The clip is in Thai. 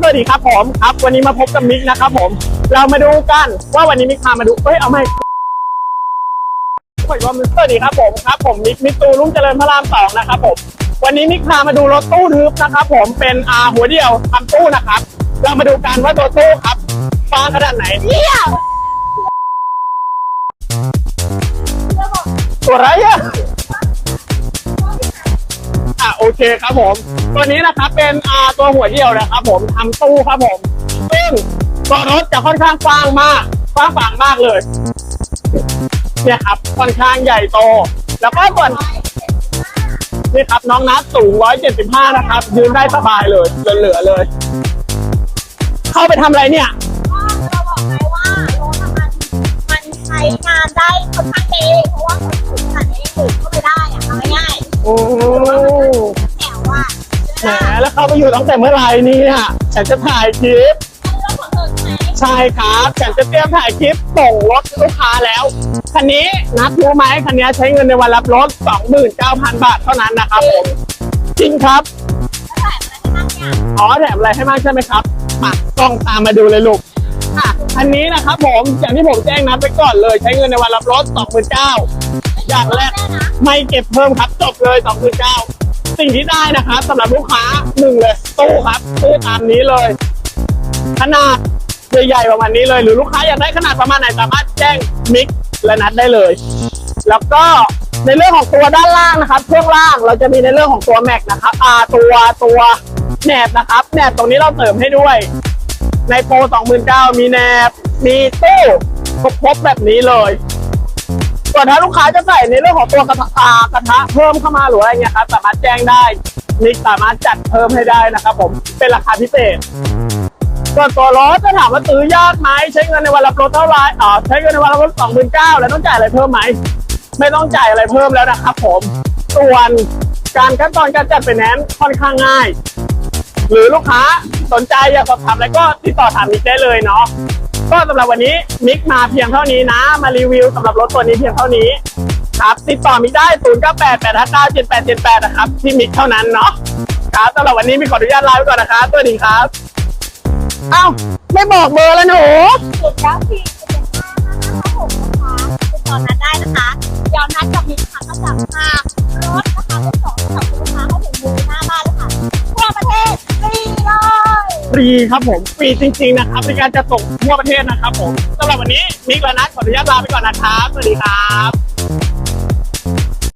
สวัสดีครับผมครับ วันนี้มาพบกับมิกนะครับผม เรามาดูกันว่าวันนี้มิกพามาดูเอ้ยเอาไม่สวัสดีครับสวัสดีครับผมครับผมมิกมิกตูรุ่งเจริญพระรามสองนะครับผมวันนี้มิกพามาดูรถตู้ทึบนะครับผมเป็นอาหัวเดียวทำตู้นะครับ เรามาดูกันว่าตัวตู้ครับฟ้าขนาดไหนเนี่ยตัวอะไรอะอะโอ เคครับผม ตัวนี้นะครับเป็นอ่าตัวหัวเดียวนะครับ ผมทำตู้ครับผม ซึ่งตัวรถจะค่อนข้างกว้างมากกว้างฝางมากเลย เนี่ยครับค่อนข้างใหญ่โต แล้วก็ส่วนนี่ครับน้องนัดสูง 175 นะครับ ยืนได้สบายเลยเหลือๆเลย เข้าไปทำอะไรเนี่ยก็เราบอกไงว่ารถอะมันมันใช้งานได้ค่อนข้างดีเพราะว่าคนสูงขนา แหมแล้วเข้าไปอยู่ตั้งแต่เมื่อไหร่เนี่ยฉันจะถ่ายคลิปอันนี้รถของเธอใช่ไหมใช่ครับฉันจะเตรียมถ่ายคลิปส่งรถลูกค้าแล้วคันนี้นัดรู้ไหมคันนี้ใช้เงินในวันรับรถ 29,000 บาทเท่านั้นนะครับผมจริงครับแล้วแต่อะไรที่นั่งเนี่ยอ๋อแถมอะไรให้มากใช่ไหมครับมากล้องตามมาดูเลยลูกอะอันนี้นะครับผมอย่างที่ผมแจ้งนัดไปก่อนเลย ใช้เงินในวันรับรถ29,000อย่างแรกไม่เก็บเพิ่มครับจบเลย29,000 สิ่งที่ได้นะครับสำหรับลูกค้าหนึ่งเลยตู้ครับตู้ตามนี้เลย ขนาดใหญ่ๆประมาณนี้เลย หรือลูกค้าอยากได้ขนาดประมาณไหนสามารถแจ้งมิกและนัดได้เลย แล้วก็ในเรื่องของตัวด้านล่างนะครับช่วงล่างเราจะมีในเรื่องของตัวแม็กนะครับอ่าตัวตัวแหนบนะครับแหนบตรงนี้เราเสริมให้ด้วย ในโปร 29,000 มีแหนบมีตู้ครบแบบนี้เลย ส่วนถ้าลูกค้าจะใส่ในเรื่องของตัวกระทะอ่ากระทะเพิ่มเข้ามาหรืออะไรเงี้ยครับสามารถแจ้งได้มิกสามารถจัดเพิ่มให้ได้นะครับผมเป็นราคาพิเศษส่วนตัวรถจะถามว่าซื้อยากไหมใช้เงินในวันรับรถเท่าไหร่อ่าใช้เงินในวันรับรถสองหมื่นเก้าแล้วต้องจ่ายอะไรเพิ่มไหมไม่ต้องจ่ายอะไรเพิ่มแล้วนะครับผมส่วนการขั้นตอนการจัดไฟแนนซ์ค่อนข้างง่าย หรือลูกค้าสนใจอยากสอบถามอะไรก็ติดต่อถามมิกได้เลยเนาะ ก็สำหรับวันนี้มิกมาเพียงเท่านี้นะ มารีวิวสำหรับรถตัวนี้เพียงเท่านี้ครับติดต่อมิกได้ 0 9 8 8 5 9 7 8 7 8 นะครับ ที่มิกเท่านั้นเนาะครับสำหรับวันนี้มิกขออนุญาตลาไปก่อนนะครับสวัสดีครับเอ้าไม่บอกเบอร์แล้วหนูจุดแล้วสี่สิบเอ็ดห้าห้าห้าหกนะคะติดต่อนัดได้นะคะเดี๋ยวนัดกับมิตรค่ะก็จะพา ฟรีครับผมฟรีจริงๆนะครับในการจะส่งทั่วประเทศนะครับผมสำหรับวันนี้มิกและนัทขออนุญาตลาไปก่อนนะครับสวัสดีครับ